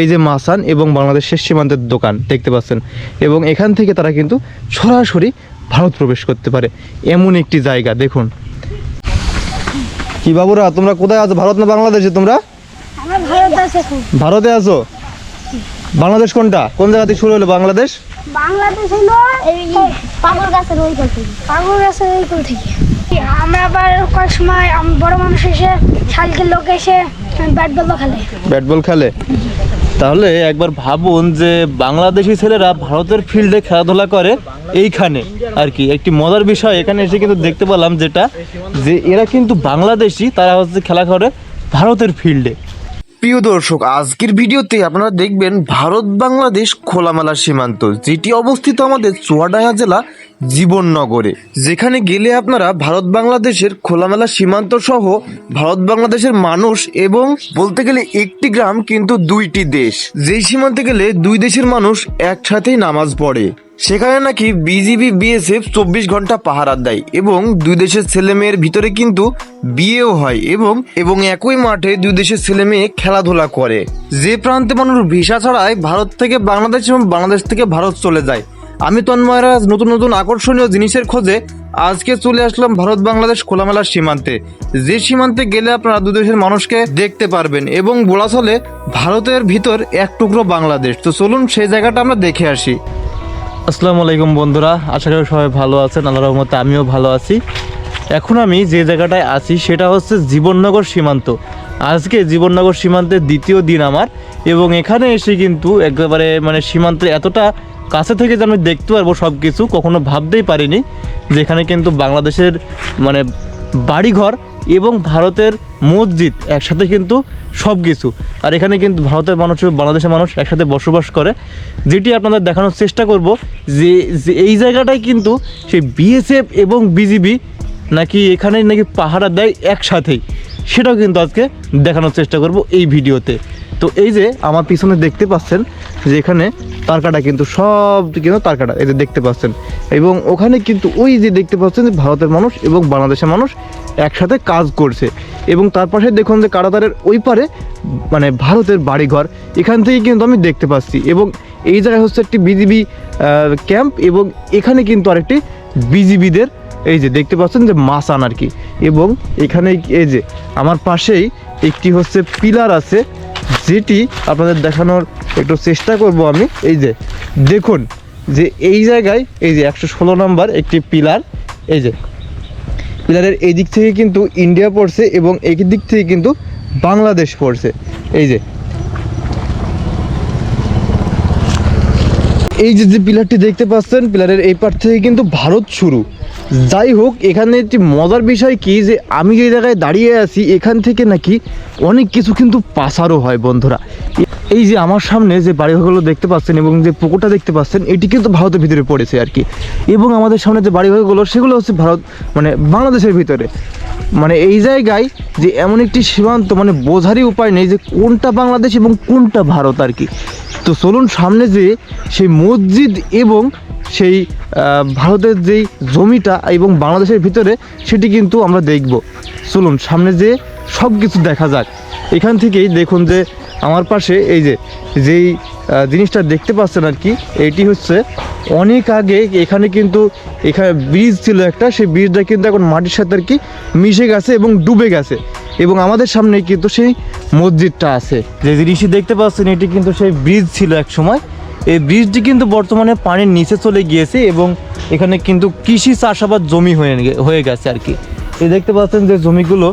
এই যে মাসান এবং বাংলাদেশের সীমান্তের দোকান দেখতে পাচ্ছেন এবং এখান থেকে তারা কিন্তু সরাসরি ভারত প্রবেশ করতে পারে। এমন একটি জায়গা দেখুন। কি বাবুরা তোমরা কোথায় আছো? ভারত না বাংলাদেশে তোমরা? ভারত আছে এখন। ভারতে আছো? বাংলাদেশ কোনটা? কোন জায়গা থেকে শুরু হলো বাংলাদেশ? বাংলাদেশ হলো এই পাগল গাছের ওই কোল থেকে পাগল গাছের ওই কোল থেকে। আমরা আবার কয়েক সময় বড় মানুষ এসে শালকের লোক এসে ব্যাট বল খেলে। ব্যাট বল খেলে? তাহলে একবার ভাবুন যে বাংলাদেশি ছেলেরা ভারতের ফিল্ডে খেলাধুলা করে এইখানে আর কি। একটি মজার বিষয়, এখানে এসে কিন্তু দেখতে পেলাম যেটা, যে এরা কিন্তু বাংলাদেশি, তারা হচ্ছে খেলা করে ভারতের ফিল্ডে। প্রিয় দর্শক, আজকের ভিডিওতে আপনারা দেখবেন ভারত বাংলাদেশ খোলামেলা সীমান্ত, যেটি অবস্থিত আমাদের চুয়াডাঙ্গা জেলা জীবননগরে। যেখানে গেলে আপনারা ভারত বাংলাদেশের খোলামেলা সীমান্ত সহ ভারত বাংলাদেশের মানুষ এবং বলতে গেলে একটি গ্রাম, কিন্তু দুইটি দেশ। যেই সীমান্তে গেলে দুই দেশের মানুষ একসাথেই নামাজ পড়ে। সেখানে নাকি বিজিবি, বিএসএফ চব্বিশ ঘণ্টা পাহারা দেয় এবং দুই দেশের ছেলে মেয়ের ভিতরে কিন্তু বিয়েও হয় এবং এবং একই মাঠে দুই দেশের ছেলে মেয়ে খেলাধুলা করে। যে প্রান্তে মানুষ ভিসা ছাড়াই ভারত থেকে বাংলাদেশ এবং বাংলাদেশ থেকে ভারত চলে যায়। আমি তন্ময়রাজ নতুন নতুন আকর্ষণীয় জিনিসের খোঁজে আজকে চলে আসলাম ভারত বাংলাদেশ খোলামেলার সীমান্তে। যে সীমান্তে গেলে আপনারা দু দেশের মানুষকে দেখতে পারবেন এবং বলা চলে ভারতের ভিতর এক টুকরো বাংলাদেশ। তো চলুন সেই জায়গাটা আমরা দেখে আসি। আসসালামু আলাইকুম বন্ধুরা, আশা করি সবাই ভালো আছেন আল্লাহ রহমতে আমিও ভালো আছি। এখন আমি যে জায়গাটায় আছি সেটা হচ্ছে জীবননগর সীমান্ত। আজকে জীবননগর সীমান্তের দ্বিতীয় দিন আমার, এবং এখানে এসে কিন্তু একেবারে মানে সীমান্তের এতটা কাছে থেকে যে আমি দেখতে পারব সব কিছু কখনো ভাবতেই পারিনি যেখানে কিন্তু বাংলাদেশের মানে বাড়িঘর এবং ভারতের মসজিদ একসাথে কিন্তু সব কিছু আর এখানে কিন্তু ভারতের মানুষ বাংলাদেশের মানুষ একসাথে বসবাস করে। যেটি আপনাদের দেখানোর চেষ্টা করব যে যে এই জায়গাটায় কিন্তু সেই বিএসএফ এবং বিজিবি নাকি এখানে নাকি পাহারা দেয় একসাথেই। সেটাও কিন্তু আজকে দেখানোর চেষ্টা করব এই ভিডিওতে। তো এই যে আমার পিছনে দেখতে পাচ্ছেন যে এখানে তারকাটা কিন্তু সব কিন্তু তারকাটা, এই যে দেখতে পাচ্ছেন। এবং ওখানে কিন্তু ওই যে দেখতে পাচ্ছেন যে ভারতের মানুষ এবং বাংলাদেশের মানুষ একসাথে কাজ করছে। এবং তার পাশে দেখুন যে কারাতারের ওই পারে মানে ভারতের বাড়িঘর, এখান থেকে কিন্তু আমি দেখতে পাচ্ছি। এবং এই জায়গায় হচ্ছে একটি বিজিবি ক্যাম্প এবং এখানে কিন্তু আরেকটি বিজিবিদের এই যে দেখতে পাচ্ছেন যে মাসান আর কি। এবং এখানে এই যে আমার পাশেই একটি হচ্ছে পিলার আছে যেটি আপনাদের দেখানোর একটু চেষ্টা করব আমি। এই যে, দেখুন যে এই জায়গায়, এই যে একশো ষোলো নম্বর একটি পিলার, এই যে, পিলারের এই দিক থেকে কিন্তু ইন্ডিয়া পড়ছে এবং এই দিক থেকে কিন্তু বাংলাদেশ পড়ছে। এই যে এই যে যে পিলারটি দেখতে পাচ্ছেন, পিলারের এই পার থেকে কিন্তু ভারত শুরু। যাই হোক, এখানে একটি মজার বিষয় কি যে, আমি যে জায়গায় দাঁড়িয়ে আছি, এখান থেকে নাকি অনেক কিছু কিন্তু পাসারও হয় বন্ধুরা। এই যে আমার সামনে যে বাড়িঘরগুলো দেখতে পাচ্ছেন এবং যে পুকুরটা দেখতে পাচ্ছেন, এটি কিন্তু ভারতের ভিতরে পড়েছে আর কি। এবং আমাদের সামনে যে বাড়িঘরগুলো, সেগুলো হচ্ছে ভারত মানে বাংলাদেশের ভিতরে। মানে এই জায়গায় যে এমন একটি সীমান্ত মানে বোঝারই উপায় নেই যে কোনটা বাংলাদেশ এবং কোনটা ভারত আর কি। তো চলুন সামনে যে সেই মসজিদ এবং সেই ভারতের যেই জমিটা এবং বাংলাদেশের ভিতরে, সেটি কিন্তু আমরা দেখব। চলুন, সামনে যে সব কিছু দেখা যাক। এখান থেকেই দেখুন যে, আমার পাশে এই যে, যেই জিনিসটা দেখতে পাচ্ছেন আর কি, এটি হচ্ছে অনেক আগে এখানে কিন্তু এখানে ব্রিজ ছিল একটা, সেই ব্রিজটা কিন্তু এখন মাটির সাথে আর কি মিশে গেছে এবং ডুবে গেছে। এবং আমাদের সামনে কিন্তু সেই মসজিদটা আছে। যে জিনিসটি দেখতে পাচ্ছেন, এটি কিন্তু সেই ব্রিজ ছিল এক সময়। এই ব্রিজটি কিন্তু বর্তমানে পানির নিচে চলে গিয়েছে এবং এখানে কিন্তু কৃষি চাষাবাদ জমি হয়ে হয়ে গেছে আর কি। এই দেখতে পাচ্ছেন যে জমিগুলো,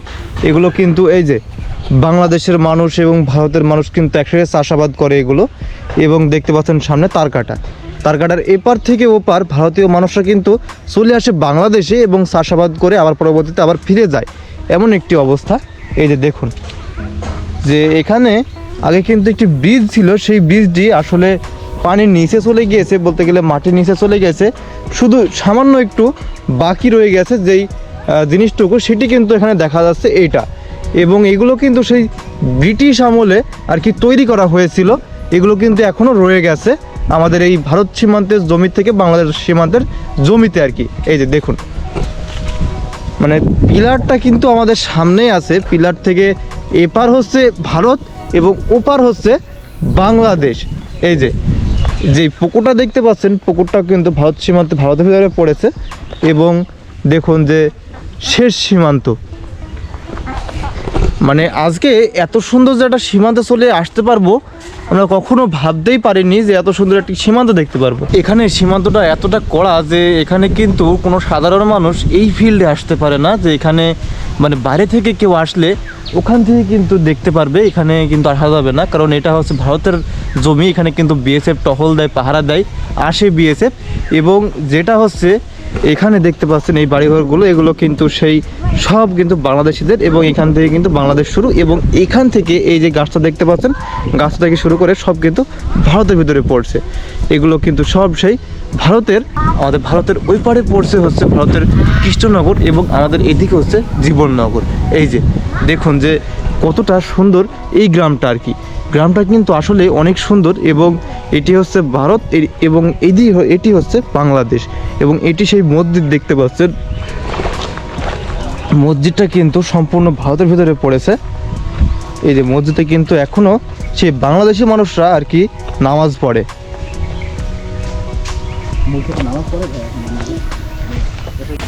এগুলো কিন্তু এই যে বাংলাদেশের মানুষ এবং ভারতের মানুষ কিন্তু একসাথে চাষাবাদ করে এগুলো এবং দেখতে পাচ্ছেন সামনে তারকাটা। তারকাটার এপার থেকে ওপার ভারতীয় মানুষরা কিন্তু চলে আসে বাংলাদেশে এবং চাষাবাদ করে আবার পরবর্তীতে আবার ফিরে যায়। এমন একটি অবস্থা। এই যে দেখুন, যে এখানে আগে কিন্তু একটি ব্রিজ ছিল, সেই ব্রিজটি আসলে পানির নিচে চলে গিয়েছে বলতে গেলে মাটির নিচে চলে গেছে। শুধু সামান্য একটু বাকি রয়ে গেছে যেই জিনিসটুকু, সেটি কিন্তু এখানে দেখা যাচ্ছে এইটা। এবং এগুলো কিন্তু সেই ব্রিটিশ আমলে আর কি তৈরি করা হয়েছিল, এগুলো কিন্তু এখনও রয়ে গেছে আমাদের এই ভারত সীমান্তের জমি থেকে বাংলাদেশ সীমান্তের জমিতে আর কি। এই যে দেখুন। মানে পিলারটা কিন্তু আমাদের সামনেই আছে, পিলার থেকে এপার হচ্ছে ভারত এবং ওপার হচ্ছে বাংলাদেশ। এই যে যে পুকুরটা দেখতে পাচ্ছেন, পুকুরটা কিন্তু ভারত সীমান্তে ভারতের ভিতরে পড়েছে এবং দেখুন যে শেষ সীমান্ত। মানে আজকে এত সুন্দর যে একটা সীমান্তে চলে আসতে পারব আমরা কখনো ভাবতেই পারিনি যে এত সুন্দর একটি সীমান্ত দেখতে পারব। এখানে সীমান্তটা এতটা কড়া যে এখানে কিন্তু কোনো সাধারণ মানুষ এই ফিল্ডে আসতে পারে না, যে এখানে মানে বাইরে থেকে কেউ আসলে ওখান থেকে কিন্তু দেখতে পারবে, এখানে কিন্তু আসা যাবে না। কারণ এটা হচ্ছে ভারতের জমি, এখানে কিন্তু বিএসএফ টহল দেয়, পাহারা দেয়, আসে বিএসএফ এবং যেটা হচ্ছে এখানে দেখতে পাচ্ছেন এই বাড়িঘরগুলো, এগুলো কিন্তু সেই সব কিন্তু বাংলাদেশিদের এবং এখান থেকে কিন্তু বাংলাদেশ শুরু এবং এখান থেকে এই যে গাছটা দেখতে পাচ্ছেন, গাছটা থেকে শুরু করে সব কিন্তু ভারতের ভিতরে পড়ছে। এগুলো কিন্তু সব সেই ভারতের, আমাদের ভারতের ওই পারে পড়ছে হচ্ছে ভারতের কৃষ্ণনগর এবং আমাদের এদিকে হচ্ছে জীবননগর। এই যে, দেখুন যে কতটা সুন্দর এই গ্রামটা আর কি। গ্রামটা কিন্তু আসলে অনেক সুন্দর এবং এটি হচ্ছে ভারত এবং এদি এটি হচ্ছে বাংলাদেশ এবং এটি সেই মসজিদ দেখতে পাচ্ছেন। মসজিদটা কিন্তু সম্পূর্ণ ভারতের ভিতরে পড়েছে। এই যে মসজিদে কিন্তু এখনও সেই বাংলাদেশি মানুষরা আর কি নামাজ পড়ে।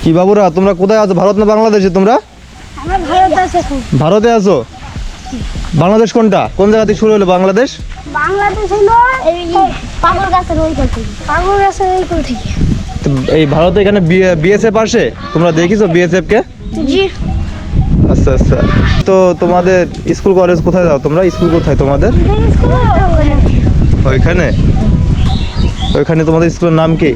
কি বাবুরা তোমরা কোথায় আছো? ভারত না বাংলাদেশে তোমরা? ভারতে আছো? বাংলাদেশ কোনটা? কোন জায়গা থেকে শুরু হলো বাংলাদেশ? বাংলাদেশ হলো এই পাগল গাছের ওই কোল থেকে পাগল গাছের ওই কোল থেকে এই ভারতে এখানে বিএসএফ আসে? তোমরা দেখিছো বিএসএফ কে জি। আচ্ছা আচ্ছা। তো তোমাদের স্কুল কলেজ কোথায় যাও তোমরা? স্কুল কোথায় তোমাদের? ওইখানে? ওইখানে তোমাদের স্কুলের নাম কি?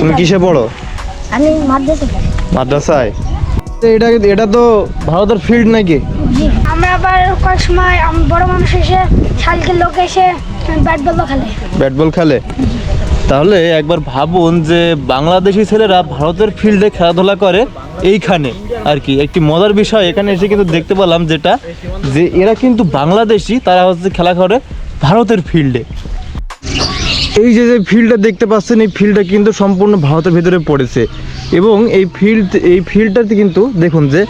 তুমি কিসে পড়ো? আমি। মাদ্রাসায় তো এটা এটা তো ভারতের ফিল্ড নাকি? আমরা আবার কয়েক সময় বড় মানুষ এসে লোক এসে ব্যাট বল খেলে। ব্যাট বল খেলে? তাহলে একবার ভাবুন যে বাংলাদেশি ছেলেরা ভারতের ফিল্ডে খেলাধুলা করে এইখানে আর কি। একটি মজার বিষয় এখানে এসে কিন্তু দেখতে পেলাম যেটা যে এরা কিন্তু বাংলাদেশি তারা হচ্ছে খেলা করে ভারতের ফিল্ডে এই যে যে ফিল্ডটা দেখতে পাচ্ছেন এই ফিল্ডটা কিন্তু সম্পূর্ণ ভারতের ভেতরে পড়েছে। এবং এই ফিল্ড এই ফিল্ডটাতে কিন্তু দেখুন যে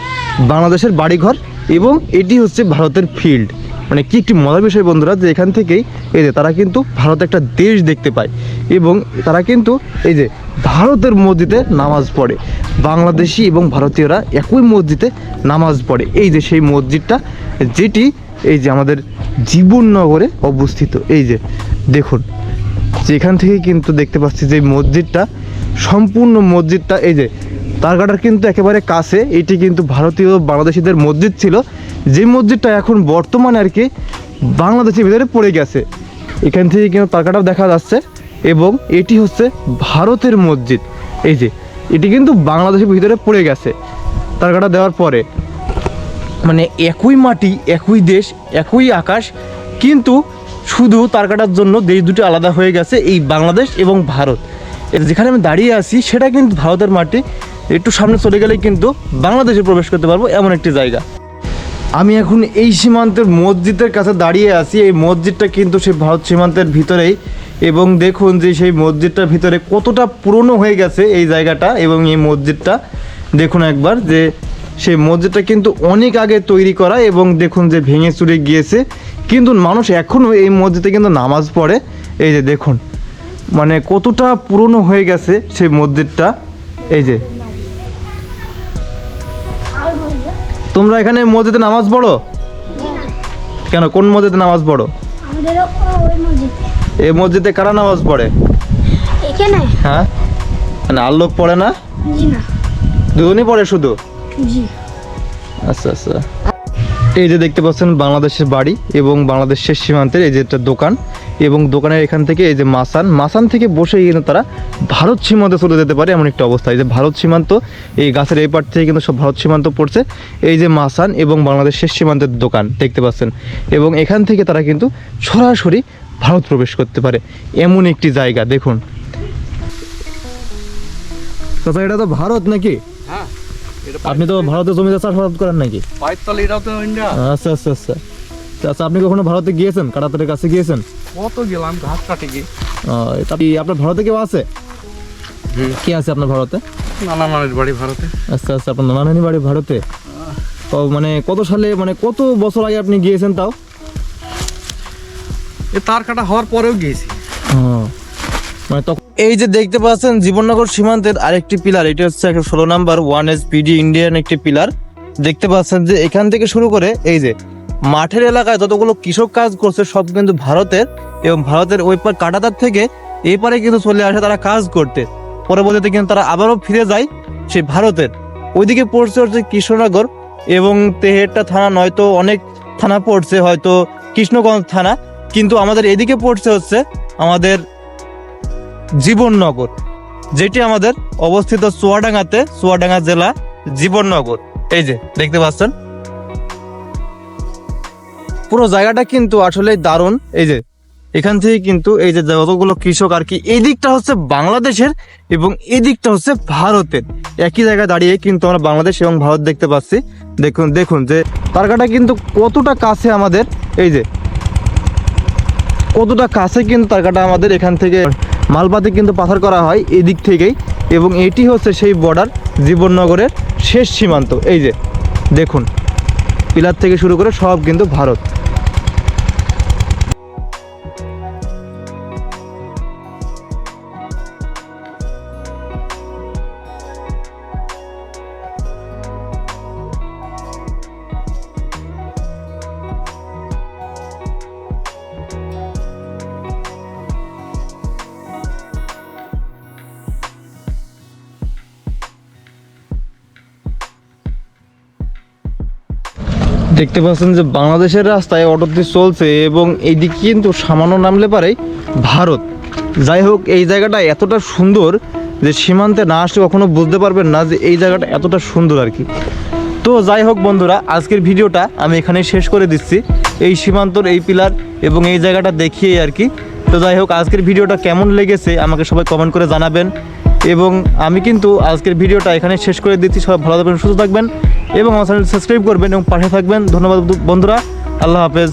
বাংলাদেশের বাড়িঘর এবং এটি হচ্ছে ভারতের ফিল্ড মানে কি একটি মজার বিষয় বন্ধুরা যে এখান থেকেই এই যে তারা কিন্তু ভারত একটা দেশ দেখতে পায় এবং তারা কিন্তু এই যে ভারতের মসজিদে নামাজ পড়ে। বাংলাদেশি এবং ভারতীয়রা একই মসজিদে নামাজ পড়ে। এই যে সেই মসজিদটা যেটি এই যে আমাদের জীবননগরে অবস্থিত। এই যে দেখুন, যেখান থেকে কিন্তু দেখতে পাচ্ছি যে মসজিদটা সম্পূর্ণ মসজিদটা, এই যে তারকাটার কিন্তু একেবারে কাছে, এটি কিন্তু ভারতীয় বাংলাদেশিদের মসজিদ ছিল। যে মসজিদটা এখন বর্তমানে আর কি বাংলাদেশের ভিতরে পড়ে গেছে। এখান থেকে কিন্তু তারকাটাও দেখা যাচ্ছে এবং এটি হচ্ছে ভারতের মসজিদ। এই যে, এটি কিন্তু বাংলাদেশের ভিতরে পড়ে গেছে। তারকাটা দেওয়ার পরে মানে একই মাটি, একই দেশ, একই আকাশ, কিন্তু শুধু তার কাটার জন্য দেশ দুটি আলাদা হয়ে গেছে, এই বাংলাদেশ এবং ভারত। যেখানে আমি দাঁড়িয়ে আছি, সেটা কিন্তু ভারতের মাটি। একটু সামনে চলে গেলে কিন্তু বাংলাদেশে প্রবেশ করতে পারব এমন একটি জায়গা। আমি এখন এই সীমান্তের মসজিদের কাছে দাঁড়িয়ে আছি। এই মসজিদটা কিন্তু সেই ভারত সীমান্তের ভিতরেই। এবং দেখুন যে সেই মসজিদটার ভিতরে কতটা পুরনো হয়ে গেছে এই জায়গাটা এবং এই মসজিদটা। দেখুন একবার যে সেই মসজিদটা কিন্তু অনেক আগে তৈরি করা এবং দেখুন যে ভেঙে চুরে গিয়েছে। কিন্তু মানুষ এখনও এই মসজিদে কিন্তু নামাজ পড়ে। এই যে দেখুন মানে কতটা পুরনো হয়ে গেছে সেই মসজিদটা এই যে। তোমরা এখানে মসজিদে নামাজ পড়ো? কেন কোন মসজিদে নামাজ পড়ো? এই মসজিদে। কারা নামাজ পড়ে? এখানে? হ্যাঁ? মানে আর পড়ে না? দুজনই পড়ে শুধু? আচ্ছা আচ্ছা। এই যে দেখতে পাচ্ছেন বাংলাদেশের বাড়ি এবং বাংলাদেশের সীমান্তের এই যে একটা দোকান এবং দোকানের এখান থেকে এই যে মাসান মাসান থেকে বসে কিন্তু তারা ভারত সীমান্তে চলে যেতে পারে এমন একটা অবস্থা। এই যে ভারত সীমান্ত এই গাছের এই পার থেকে কিন্তু সব ভারত সীমান্ত পড়ছে। এই যে মাসান এবং বাংলাদেশের সীমান্তের দোকান দেখতে পাচ্ছেন। এবং এখান থেকে তারা কিন্তু সরাসরি ভারত প্রবেশ করতে পারে এমন একটি জায়গা দেখুন। চাচা এটা তো ভারত নাকি? হ্যাঁ আপনি তো ভারতের জমিতে চাষাবাদ করেন নাকি? আচ্ছা আচ্ছা আচ্ছা। আচ্ছা আপনি কখনো ভারতে গিয়েছেন? কাটাতারের কাছে গিয়েছেন? কত গেলাম ঘাস কাটে গিয়ে। তা আপনার ভারতে কেউ আছে? কি আছে আপনার ভারতে? নানা নানির বাড়ি ভারতে। আচ্ছা আচ্ছা আপনার নানা বাড়ি ভারতে? ও মানে কত সালে মানে কত বছর আগে আপনি গিয়েছেন তাও? এ তার কাটা হওয়ার পরেও গিয়েছি। মানে তখন এই যে দেখতে পাচ্ছেন জীবননগর সীমান্তের আরেকটি পিলার এটা হচ্ছে একটা ষোলো number one S PD Indian একটি পিলার। দেখতে পাচ্ছেন যে এখান থেকে শুরু করে এই যে মাঠের এলাকায় যতগুলো কৃষক কাজ করছে, সব কিন্তু ভারতের এবং ভারতের ওই পার কাটাতার থেকে এই পারে কিন্তু চলে আসে তারা কাজ করতে। পরবর্তীতে কিন্তু তারা আবারও ফিরে যায় সেই ভারতের। ওইদিকে পড়ছে হচ্ছে কৃষ্ণনগর এবং তেহেরটা থানা, নয়তো অনেক থানা পড়ছে, হয়তো কৃষ্ণগঞ্জ থানা। কিন্তু আমাদের এদিকে পড়ছে হচ্ছে আমাদের জীবননগর, যেটি আমাদের অবস্থিত চুয়াডাঙ্গাতে, চুয়াডাঙ্গা জেলা জীবননগর। এই যে, দেখতে পাচ্ছেন? পুরো জায়গাটা কিন্তু আসলে দারুণ। এই যে, এখান থেকে কিন্তু এই যে যতগুলো কৃষক আর কি, এই দিকটা হচ্ছে বাংলাদেশের এবং এই দিকটা হচ্ছে ভারতের। একই জায়গায় দাঁড়িয়ে কিন্তু আমরা বাংলাদেশ এবং ভারত দেখতে পাচ্ছি। দেখুন দেখুন যে তারকাটা কিন্তু কতটা কাছে আমাদের, এই যে, কতটা কাছে কিন্তু তারকাটা আমাদের এখান থেকে মালপাতি কিন্তু পাথর করা হয় এই দিক থেকেই এবং এটি হচ্ছে সেই বর্ডার জীবননগরের শেষ সীমান্ত। এই যে, দেখুন, পিলার থেকে শুরু করে সব কিন্তু ভারত। দেখতে পাচ্ছেন যে বাংলাদেশের রাস্তায় অটোটি চলছে এবং এইদিকে কিন্তু সামান্য নামলে পারে ভারত। যাই হোক, এই জায়গাটা এতটা সুন্দর যে সীমান্তে না আসলে কখনো বুঝতে পারবেন না যে এই জায়গাটা এতটা সুন্দর আর কি। তো যাই হোক বন্ধুরা, আজকের ভিডিওটা আমি এখানে শেষ করে দিচ্ছি। এই সীমান্তর এই পিলার এবং এই জায়গাটা দেখিয়ে আর কি। তো যাই হোক, আজকের ভিডিওটা কেমন লেগেছে আমাকে সবাই কমেন্ট করে জানাবেন। এবং আমি কিন্তু আজকের ভিডিওটা এখানে শেষ করে দিচ্ছি। সবাই ভালো থাকবেন, সুস্থ থাকবেন এবং আমার চ্যানেল সাবস্ক্রাইব করবেন এবং পাশে থাকবেন। ধন্যবাদ বন্ধুরা, আল্লাহ হাফেজ।